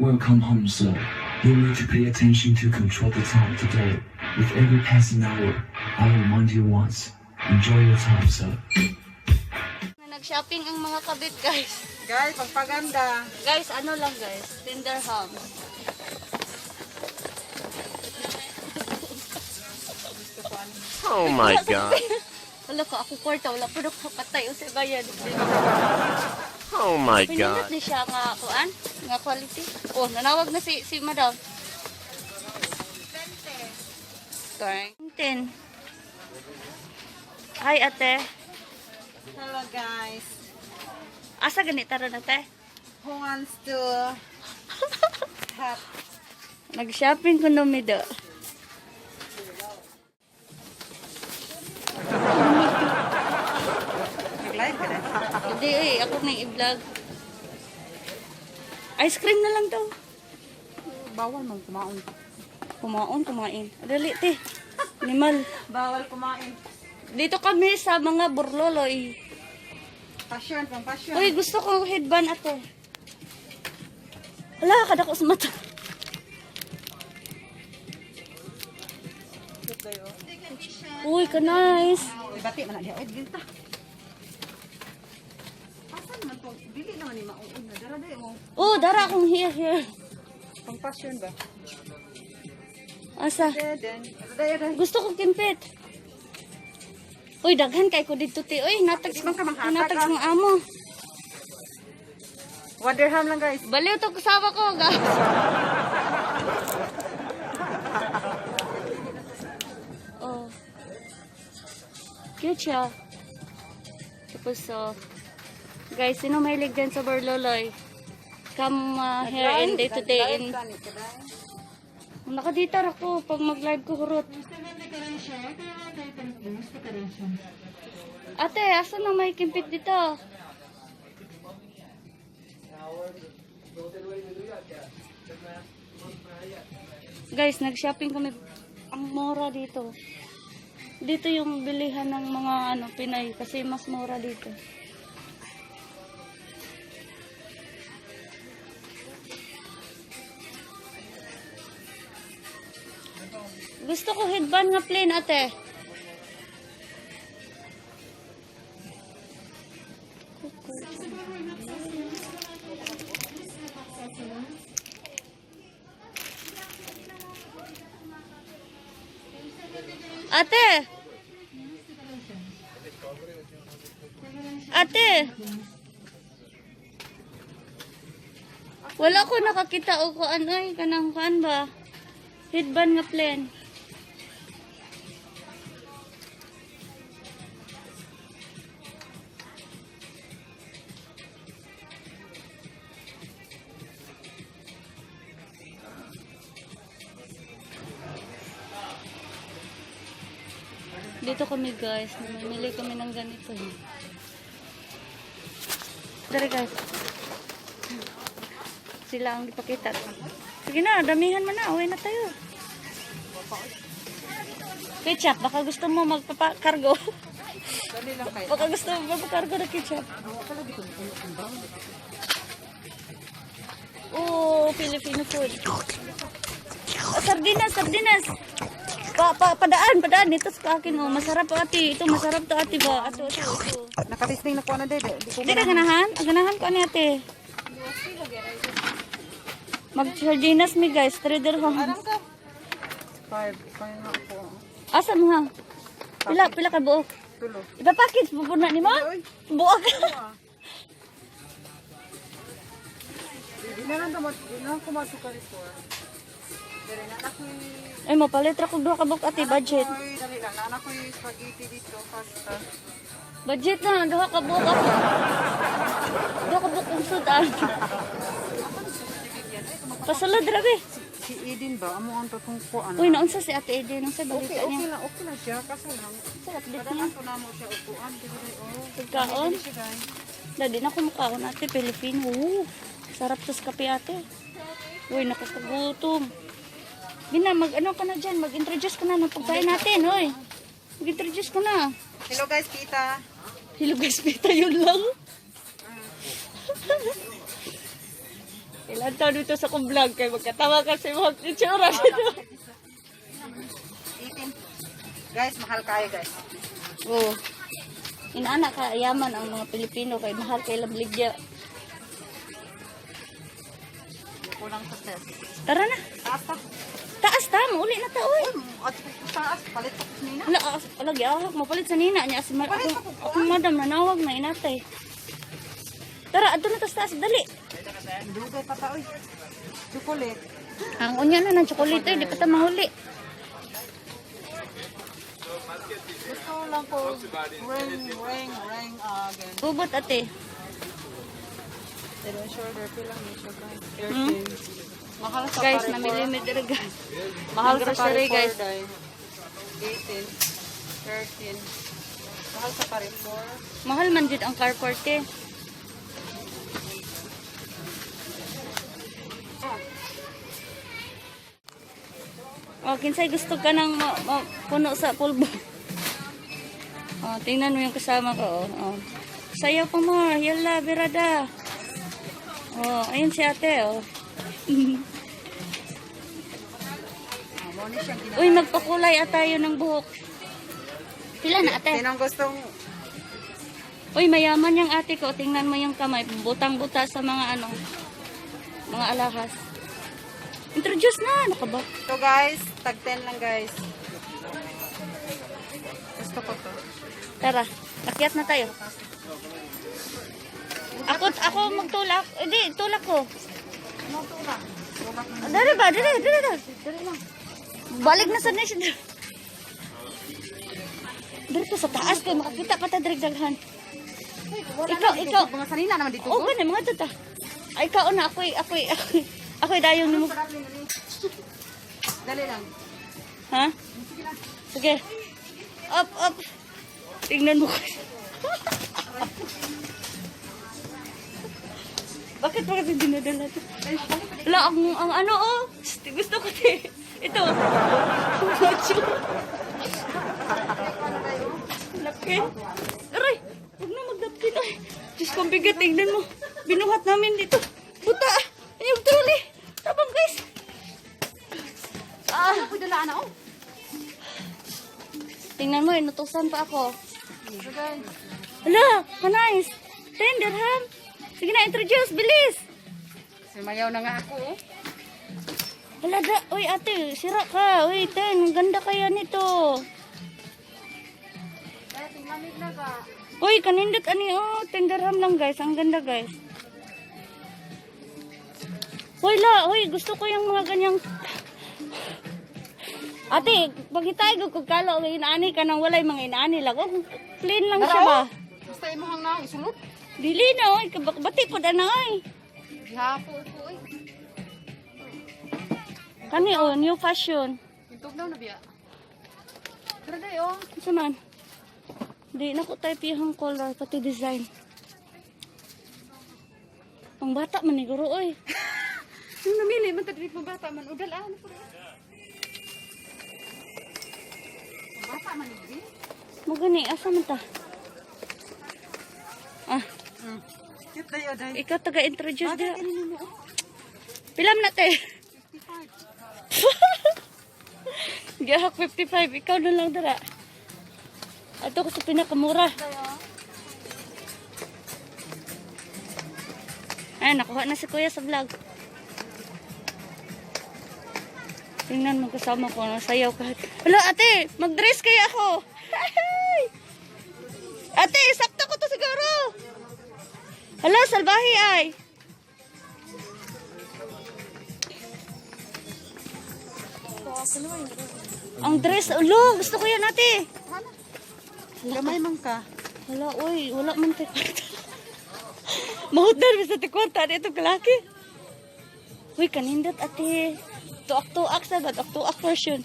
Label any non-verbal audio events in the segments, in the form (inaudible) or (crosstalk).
Welcome home, sir. You need to pay attention to control the time today. With every passing hour, I will remind you once. Enjoy your time, sir. Nag-shopping ang mga kabit, guys. Guys, pagpaganda. Guys, ano lang, guys. Tinder ham. Oh my (laughs) god. Wala ko, ako kwarta. Wala po nakapatay. O sa bayan. (laughs) Oh my Pinindot god. ni siya nga, kuan? Nga quality. Oh, nanawag na si, si madam. Ten. Hi, ate. Hello guys. Asa ganita rin, ate? Who wants to (laughs) have Nag-shopping ko no mido. nag-live ka na? Hindi, eh. Ako na i-vlog. Ice cream na lang daw. Bawal mong kumain. Kumaon, kumain. Dali, te. Limal. (laughs) Bawal kumain. Dito kami sa mga burloloy. Passion, pang passion. Uy, gusto ko headband ate. Wala, kada ko sa mata. Kayo. Uy, ka nice. Ibati man na diya. Oy, ginta. Asan man tong dili naman ni mauun na dara day mo. Oh, dara akong here, here. Pang passion ba? Asa? Gusto ko kimpit. Uy, daghan kay ko dito ti. Uy, natag manghatag, natag sa amo. One dirham lang guys. Baliw to kasama ko, ga. (laughs) oh. Cute siya. Tapos, so, guys, sino mahilig dyan sa Barloloy? Come uh, here in day to day in Nakaditar ako pag mag-live ko hurot. Ate, asa na may kimpit dito? Guys, nag-shopping kami. Ang mura dito. Dito yung bilihan ng mga ano Pinay kasi mas mura dito. Gusto ko headband nga plain ate. Ate! Ate! Wala ko nakakita o ko ano ay kanang kan ba? Headband nga plain. Dito kami guys, namimili kami ng ganito. eh. Dari guys. Sila ang ipakita. Sige na, damihan mo na. Uwi na tayo. Ketchup, baka gusto mo magpapakargo. (laughs) Baka gusto mo magpapakargo na ketchup. Oh, Filipino food. Oh, sardinas, sardinas. Pa, pa, padaan, padaan. Ito sa akin, oh. Masarap to, ate. Ito, masarap to, ate ba? Ato, ito, ito. Nakatisting na ko na. Di ko Hindi ka ganahan? Ganahan ko, ani, ate. Mag-sardinas mi, guys. Trader ho. Arang ka. Five. Kaya nga ako. Asa mo, ha? Pila, pila ka buok. Tulo. Iba package, pupuna ni mo? Uy. Buok. Di na lang damat. Di na lang kumatuka rito. Dali na anak ko Ay, mo, palitra ko duha ka buok, ate. Budget. Ay, dali lang. Anak ko yung spaghetti dito. Pasta. Budget na, duha ka buok ako. Duha ka buok kong sudan. Pasalad, rabi. Si Eden ba? Amo ang tatong ko ano. Uy, naunsa si ate Eden. Nung sa Okay, balita okay niya. lang. Okay lang siya. Kaso lang. Sa update niya. Kadalan ko na mo siya upuan. Oh. Pagkaon. Dadi na kumakaon ate, Pilipino. Sarap sa kape ate. Uy, nakakagutom. Gina, mag ano ka na dyan, mag-introduce ka na ng pagkain natin, uy. Mag-introduce ka na. Hello guys, kita. Hello guys, pita yun lang. Hello Lantaw dito sa kong vlog kay magkatawa ka sa mga itsura. 18. Guys, mahal kayo guys. Oo. Inaana ka yaman ang mga Pilipino kay mahal kay labligya. Kulang sa test. Tara na. Taas pa. Taas ta, uli na ta oy. At taas, palit pa nina. Hala, ah, lagi ahak mapalit sa nina niya si ma- Palit ako, pa po. akong madam nanawag na inatay. Tara, adto na tas taas dali. Dugay pa ta, oy. Chocolate. Ang unya na ng tsokolate, di pa ta mahuli. Gusto lang ko ring, ring, ring again. Bubot ate. Pero shoulder ko lang yung siya guys. Hmm? Mahal sa Guys, Carrefour. namili mi. Mahal sa Grocery, guys. guys. 18, 13. Mahal sa Carrefour. Mahal man jud ang carport eh. Oh, kinsay gusto ka ng ma- ma- puno sa pulbo. (laughs) Oh, tingnan mo yung kasama ko. Oh. oh. Sayaw pa mo, yalla, birada. Oh, ayun si ate, oh. (laughs) Uy, magpakulay at tayo ng buhok. Pila na ate? Sinong gustong Uy, mayaman yung ate ko. Tingnan mo yung kamay. Butang-buta sa mga ano, mga alahas. Introduce na. Ano ka ba? to guys? Tag 10 lang guys. Gusto ko to. Tara, akyat na tayo. Ako, ako magtulak. Eh, di, tulak ko. Ano? Tulak Dari ba? Dari, dari, dari. Dari lang. Balik na sa nation. Dari ko sa taas ko. Makakita pa ta daghan. Ikaw, ikaw. Mga sanina naman dito. Oo, gani, mga tata. Ay, ikaw na. Ako'y, ako'y, ako'y, ako'y dayong ni mo. Dali lang. Ha? Sige. Up, up. Tingnan mo. Bakit kasi dinadala ito? Wala, ang, ang ano oh. Gusto ko te. Ito. Macho. Laki. Aray, huwag na magdapkin. Ay, Diyos kong bigat. Tingnan mo. Binuhat namin dito. Buta. Yung trolley. Tabang guys. Ah. Ako dala na oh. Tingnan mo, inutusan pa ako. Hala, nice. Tender, ham. Sige na, introduce, bilis. Sumayaw na nga ako oh. Hala, da. Uy, ate, sira ka. Uy, ten, ganda kaya nito. Uy, kanindot ani, oh. Tender ham lang, guys. Ang ganda, guys. Uy, la. Uy, gusto ko yung mga ganyang... Ate, pag itay ko kung kalo, inaani ka nang walay mga inaani lang. Oh, plain lang siya ba? Basta imo hang na isulot. Dili na, oy. Kabati po na, oy. Gihapo ko eh. Kani, oh, new fashion. Intog daw na biya. Pero day oh. Isa man. Di na ko type yung color, pati design. Ang bata man ni guro, oy. (laughs) Yung namili man tadiri pa bata man udal ah. Ano? Bata man ni. Mo gani, asa man ta? Ah, Hmm. Cute dayo day. ikaw dira. kanino mo. oh. Pilam na te. 55. (laughs) Gahak 55, ikaw na lang dira. Ato ko sa pinakamura. Ay, nakuha na si kuya sa vlog. Tingnan mo kasama ko, nasayaw kahit. Hala, ate, mag-dress kaya ako. ate, sakto ko to siguro. Hala, salbahi ay. Ang dress, ulo, gusto ko yan ate. Gamay man ka. Hala, uy, wala man tayo kwarta. (laughs) Mahutdan mo sa tikwarta dito kalaki. Uy, kanindot ate. Tuak-tuak sa ba? Tuak-tuak version.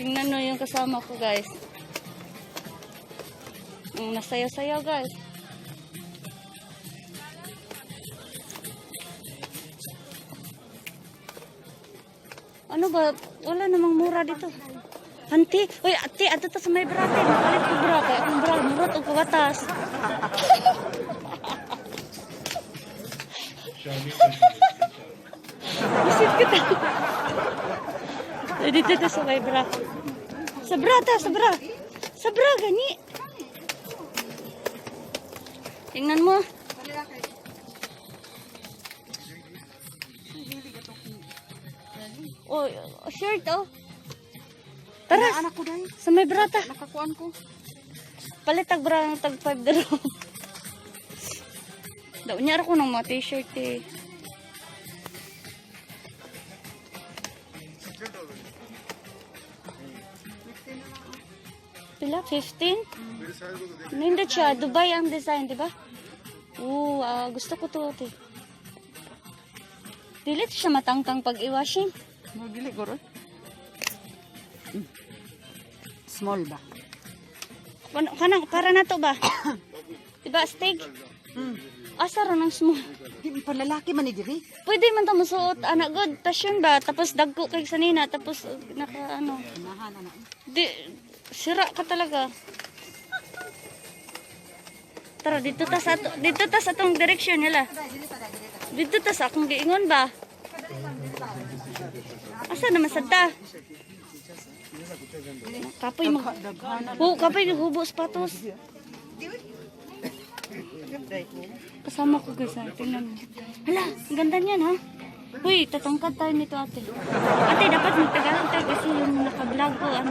Tingnan nyo yung kasama ko, guys. Nasayaw-sayaw, guys. Ano ba? Wala namang mura dito. Anti, uy, ate, ato to sa may brate. Makalit ko bra. Kaya akong bra, mura to ko. watas. Isip kita. Dito ta sa may bra. Sa bra ta, sa bra. Sa bra, gani. Tingnan mo. Oh, shirt oh. Tara, Anak ko dahil. sa may brata. Nakakuan ko. Palit tag bra ng tag 5 daro. Daw niya ako ng mga t-shirt eh. Pila? 15? Hindi siya. Dubai ang design, di ba? Oo, ah, gusto ko to ate. Dilit siya matangkang pag i-washing. Magdili ko ron. Small ba? Kan- Kanang, para na to ba? (coughs) diba, steak? Hmm. Asa ron ang small? Di pa lalaki man ni diri. Pwede man ta musuot, anak good, tasyon ba? Tapos dagko kay sanina, tapos uh, naka ano. Nahan anak. Di, sira ka talaga. Tara, dito ta sa, dito ta sa atong direksyon nila. Dito ta sa akong giingon ba? Asa naman sa ta? Kapoy mo. Hu, kapoy hubo sapatos. Kasama ko guys, ha? tingnan mo. Hala, ang ganda niyan ha. Uy, tatangkad tayo nito ate. Ate, dapat magtagalog tayo kasi yung naka-vlog ko, ano.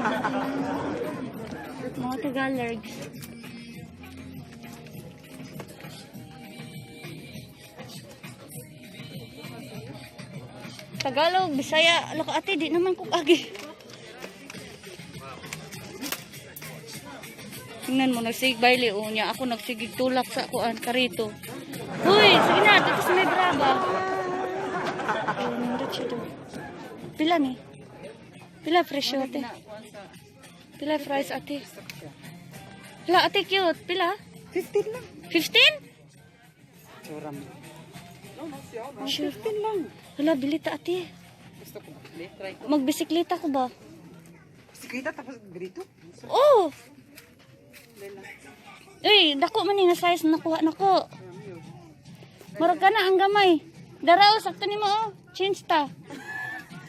Mga Tagalogs. Tagalog, Bisaya, alaka ate, di naman ko kagi. Tingnan mo, nagsig baile o niya. Ako nagsigig tulak sa kuan karito. Uy, sige na, dito sa may braba. Ayun, nindot siya doon. Pila ni? Pila presyo ate? Pila price ate? Pila ate cute? Pila? 15 lang. 15? Sura mo. Sure. 15 lang. Hala, bili ta ate. Gusto ko. Let's try ko. Magbisikleta ko ba? Siklita tapos dito. Oh! Lela. Uy, dako man nga size na nakuha nako. Murag ka na ang gamay. Daraw, sakto ni mo oh. Change ta.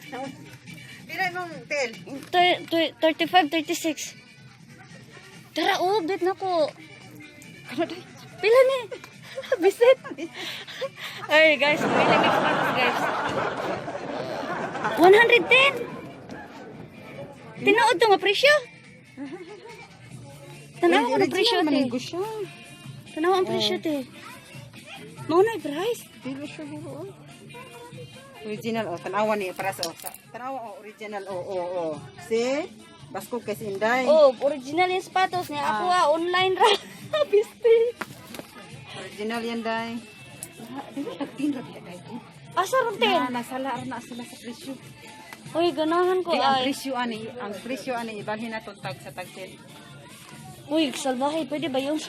(laughs) Pila mong tel. Thir- thir- 35, 36. Tara, oh, bet na ko. Pila ni? (laughs) Bisit. Ay, guys, may lamig sapatos, guys. 110? Tinood to nga presyo? Tanaw ko na presyo, te. Tanaw ang presyo, te. Mao na yung price. Pila siya buro. Original oh, tanawa ni para sa oh. Tanawa oh, original oh oh oh. See? Basko kay Inday. Oh, original yung sapatos niya. Ako ah, online ra. (laughs) Bisti. Original yan day. Nagpinra kita day. Asa ron? Na nasala na sila sa presyo. Uy, ganahan ko Di ang ay. presyo ani, ang presyo ani ibalhin na tag sa tag 10. Uy, salbahe, pwede ba yung...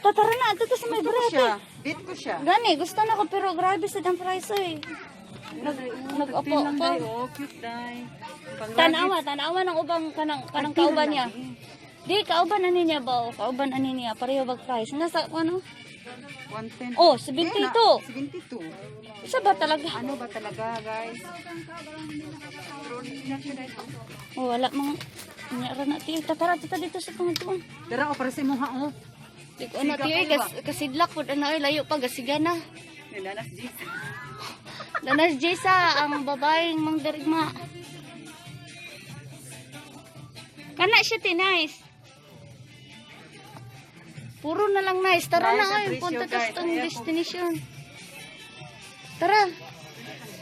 Tatara na, ito sa may Gusto ko brete. siya. Bit ko siya. Gani, gusto na ko, pero grabe sa ang price eh. Nag, Pin lang ako. day. Oh, cute day. Pang Tanawa, tanawa ng ubang kanang, kanang kauban niya. Di, kauban ani niya ba? Kauban ani niya, pareho bag price. Nasa, ano? 110. Oh, Eh, 72. na, 72. Isa ba talaga? Ano ba talaga, guys? Oh, wala mga... Nyara na, tiyo. Tatara, tata dito sa tungan-tungan. Dara o para sa mo ha oh. Di ko na, tiyo, gas, kasidlak po, ano, ay, layo pa, gasigana. Nilalas G. Danas Jessa, (laughs) ang babaeng mangdarigma. Kana siya ti nice. Puro na lang nice. Tara Nice na ay, presyo, punta Ayan po. destination. Tara.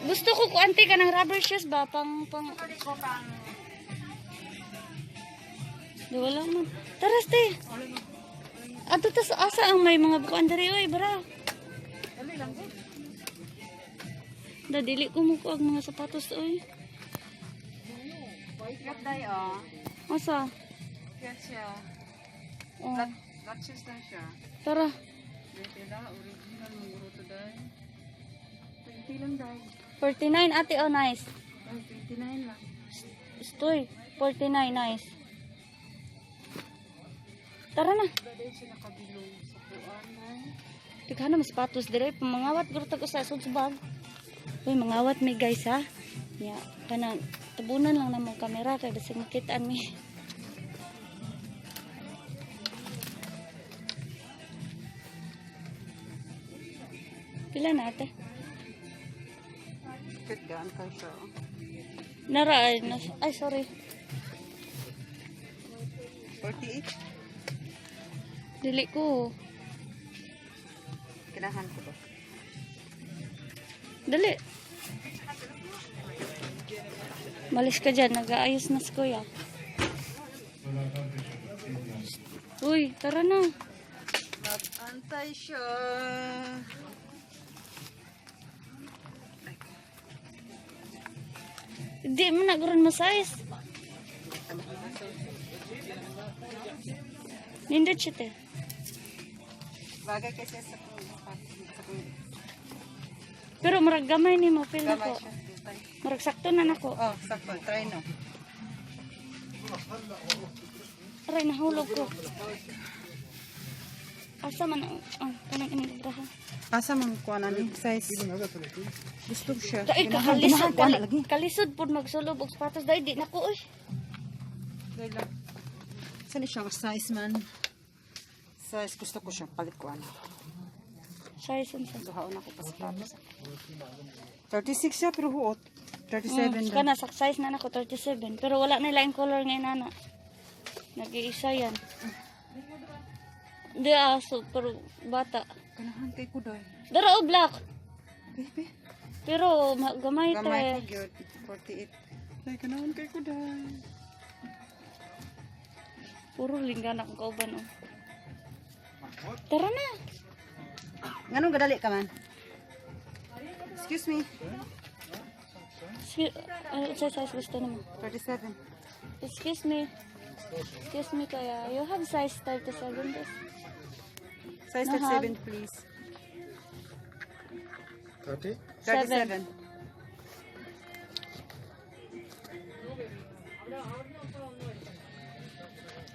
Gusto ko kuanti ka ng rubber shoes ba? Pang, pang... Di wala man. Tara, ste. Ato tas asa ang may mga bukuan dari oy, bara. Dadili ko mo ko ang mga sapatos oy. Cute day oh. Asa? Cute siya. Oh, Latches lang siya. tara. Dito na, original mong guro to day. 20 lang day. 49 ate oh nice. Oh, 29 lang. Stoy. 49 nice. Tara na. Tighan na mas patos dire mangawat guro tag usa sud subag. Uy, mangawat mi guys ha. Ya, kana tabunan lang na mong kamera kay basig makitaan mi. Pila na ate? Cute gaan ka siya. oh. Nara ay, nas- ay sorry. 48. Dili ko. Kinahan ko ba? Dali. Malis ka dyan, nag-aayos na si kuya. Uy, tara na. Antay siya. Hindi mo nagkaroon mo size. Nindot siya te. Bagay kasi sa Pero marag gamay ni mo, feel gamay ko. siya. Tay. Marag sakto na nako. Oh, sakto. Try no. Aray, nahulog ko. Asa man ang, ang kanang inibraha. Asa man ko na ni size. Gusto ko siya. Dahil Ginahan- kakalisod, ginahan ko na kali, lagi. kalisod po magsulob og sapatos. Dahil di na ko, uy. Dahil lang. Saan siya ka size man? Size gusto ko siya palit ko ano. Size size. Duhaon ako pa sapatos. 36 siya pero huot. 37 Mm, kana sa size na nako 37 pero wala na laing color ngayon nana. Nag-iisa yan. Di aso pero bata. Ganahan kay ko doy. Dara o black. Bebe. Pero ma- gamay Gamay ko te. gyud 48. Ay ganahan kay ko doy. Puro linggan akong kauban oh. Tara na. Nganong gadali ka man? Excuse me. Excuse, ano sa size gusto mo? 37. Excuse me. Excuse me kaya. You have size 37 this? Size Nahag. 37 please. 30? 37.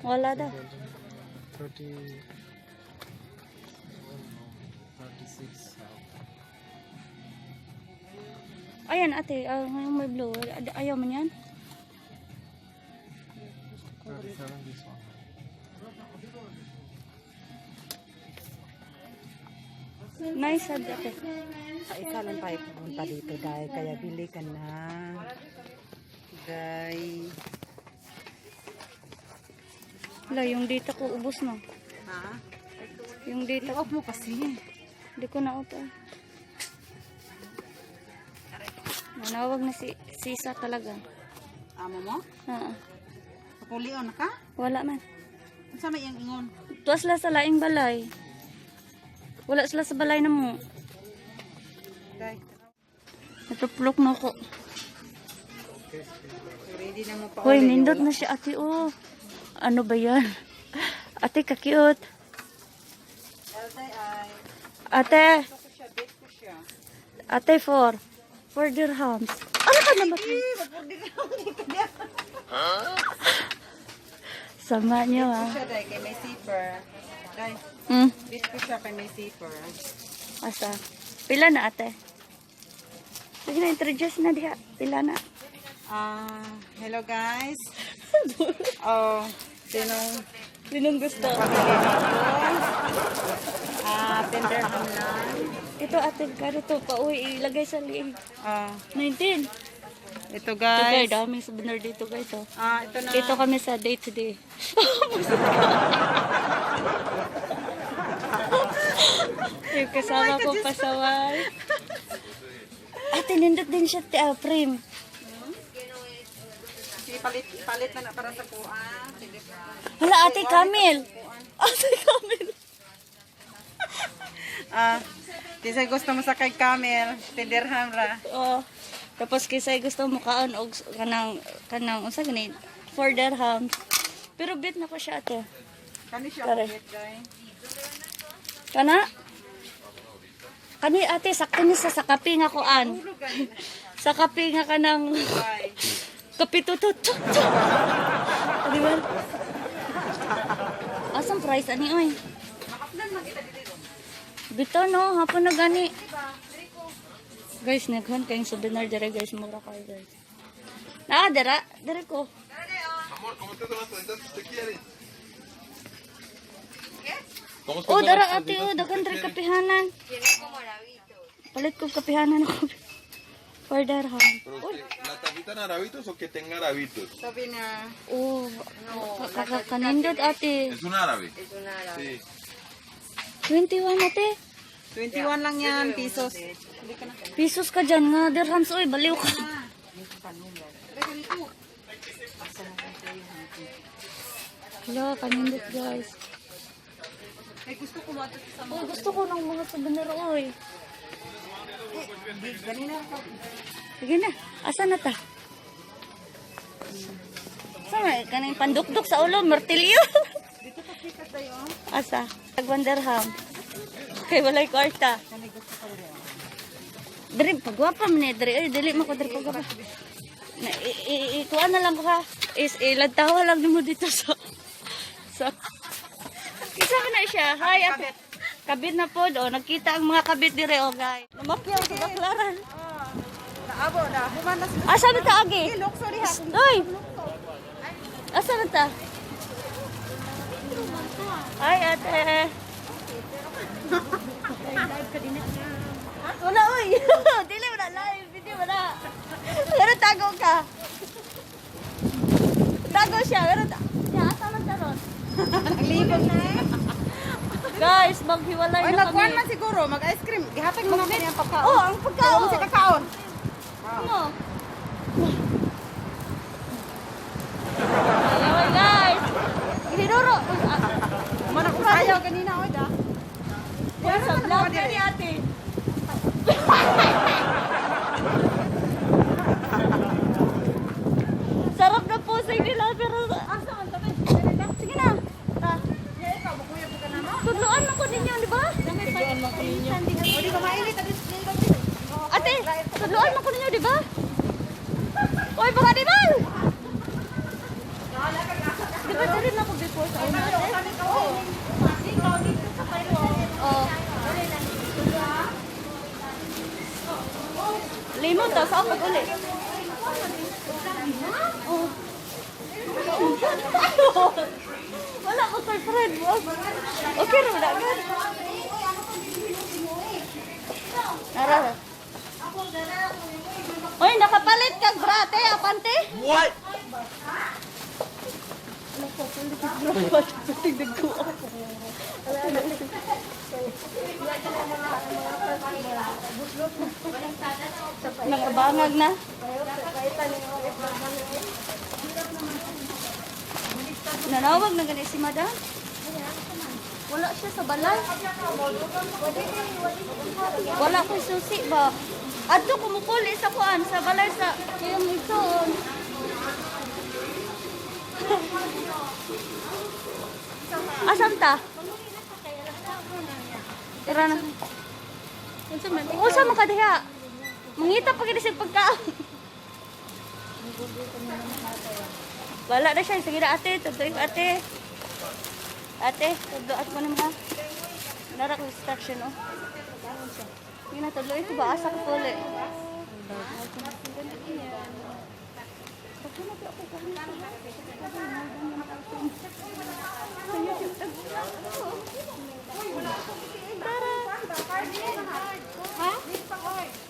Wala daw. 30. 36. Ayan ate, ngayong may blue. Ay- Ayaw mo yan? 37 this one. Nice ate. Sa isa lang tayo pupunta dito dahil kaya bili ka na. Dahil. Wala, yung data ko ubos na. Ha? Yung data ko, mo kasi. hindi ko na auto. Manawag na si Sisa talaga. Amo mo? Ah, Kapulion ka? wala man. Ano sa may ingon? Tuwas sila sa laing balay. Wala sila sa balay na mo. Natuplok na ako. Ready na mo pa Hoy, nindot na si ate oh. Ano ba yan? (laughs) Ate, ay. Ate, ko ko ate for. For dirhams. Ano ka naman? (laughs) Sama niyo ah. siya kay may zipper. Dahil, Hmm, date ko siya kay may zipper. asa? Pila na ate? Sige na, introduce na diha. Pila na. Ah, hello guys. (laughs) oh, sinong Sinong gusto? Ah, tender ham lang. Ito ate, kano to pa uwi, ilagay sa liig. Ah, 19. ito Ito guys, guys. daming souvenir dito guys oh. Ah, ito na. Dito kami sa day to day. (laughs) Yung kasama ko pasaway. Ate, nindot din siya, ti, ah, frame. Sige, palit, palit na na para sa kuan. Hala, ate, Camille. Ate, Camille. (laughs) Ah, kasi gusto mo sa kay Camel, tender ham ra. Oh. Tapos kisay gusto mo kaon og kanang kanang unsa gani for dirhams. Pero bit na ko siya ate. Kani siya Tara. ulit, guys. Kana? Kani ate sakto ni sa sa kape nga kuan. Tulog guys. Sa kape nga kanang tutut. Di ba? Asam price ani oy. Bito no, hapon na gani. Guys, naghan kayong souvenir dire guys, mura kayo guys. Na, dira, dira ko. Oh, dara ate, oh, daghan diri kapihanan. Palit ko kapihanan ako. For dirham. ¿La tapita arabitos o que tenga arabitos? Sabi na, Oh, kakanindot ate. Es un árabe. Sí. 21 ate. 21 lang yan, pesos. Pisos ka dyan nga, dirhams. Uy, baliw ka. Hala, kanindot guys. Ay, gusto ko matot sa Uy, gusto ko ng mga souvenir, oy. Ganina ako. Sige na, asa na ta? Sama, kaning pandukdok sa ulo, martilyo. Dito pa sikat tayo. asa? Tagwan dirham. Okay, walay kwarta. Diri, pagwapa man eh, diri. Ay, dili mo ko diri pagwapa. Na, i, i, i, kuha na lang ko ha. Is, ilantawa lang mo dito sa, sa, mo na siya. Hi, ate. Kabit na po, oh. Nagkita ang mga kabit dire, oh, guys. Namakyaw sa baklaran. Naabo na, human na sila. Asa na ta, agi? Ilok, sorry ha. Uy! Asa na ta? Hi, ate. Wala, uy. (laughs) Dili, wala live. Video, wala. Pero tago ka. Tago siya. Pero, ta- siya, asa man ta ron? Naglibog na eh. Guys, maghiwalay Ay, na nagkuhan kami. man siguro, mag-ice cream. Gihatag mo na kanya ang pagkaon. Oh, ang Kaya mo pagkaon. si kakaon. Ano? Ayun, guys. Hinuro. Man ako sayaw kanina, oy da. Yan sa vlog na ni ate. (laughs) Sarap na po sa nila pero asa man kami? Sige na. Ta. Tudloan mo ko ninyo, di ba? Tudloan mo ko ninyo. Hindi ka mainit. Ate, tudloan mo ko ninyo, di ba? Oy, baka di ba? Di ba na ako before sa una, ate? Oh. Limon ta sa ako ulit. Oh. (laughs) Wala ko sa friend mo. Okay na gan. Nara. Oy, nakapalit kag brate, apante? What? Nakabangag na. Nanawag na ganit si madam. Wala siya sa balay. Wala ko susi ba? Adto kumukuli sa kuan sa balay sa yung itoon. (laughs) Asan ta? Tara na. Unsa man ka diha? Mangita pa gid sa pagkaon. (laughs) Wala na siya. Sige na ate. Tuloy ate. Ate, tuloy at mo naman. Nara ko instruction oh. Sige na, tuloy ito ba? Asa ko puli. Ha?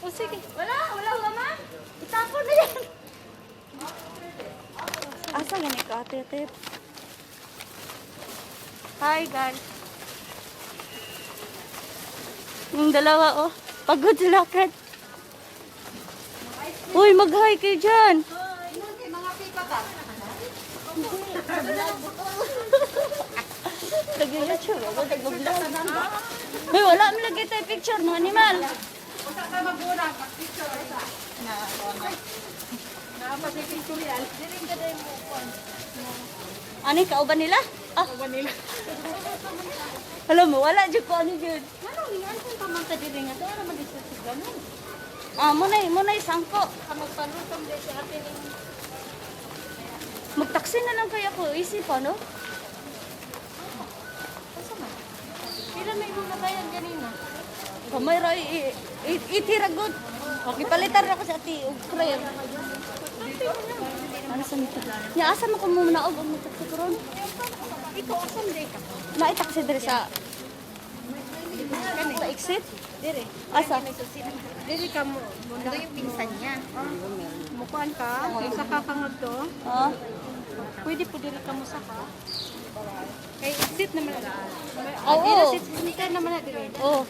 O sige. Wala, wala laman. Itapon na yan. Asa gani ka, ate, ate? Hi, guys. Yung dalawa, oh. Pagod sa lakad. Uy, mag-hi kayo dyan. Nag-YouTube ako, nag-vlog. Uy, wala mo lagi tayo picture ng animal. Usa ka magura, picture isa. Na, na. Naapa si picture yan. Diring ka din mo kon. Ano yung kauban nila? Ah, Kuha nila. alam mo, wala dyan ko ano yun. Ano ni anton pa man ta diri nga to naman di sa siganon. Ah, muna muna sangko. Ka magpalutom di si ate ni. Magtaksi na lang kaya ko, isip ano? Pila may mga bayan ganina? Kamay ra i- i- itiragod. Okay, palitan ako sa ati og prayer. Ano sa nito? Ya asa mo ko muna og mo tuturon. Ikaw asan di ka? Naitak si dire sa sa exit? Dire. Asa? Dili ka mo, mundo yung pinsan niya. Mukuan ka, sa kakangod to. Ah. Pwede po dili ka mo saka. Kay exit naman na. Oo. Dili sit naman na dire. Oh.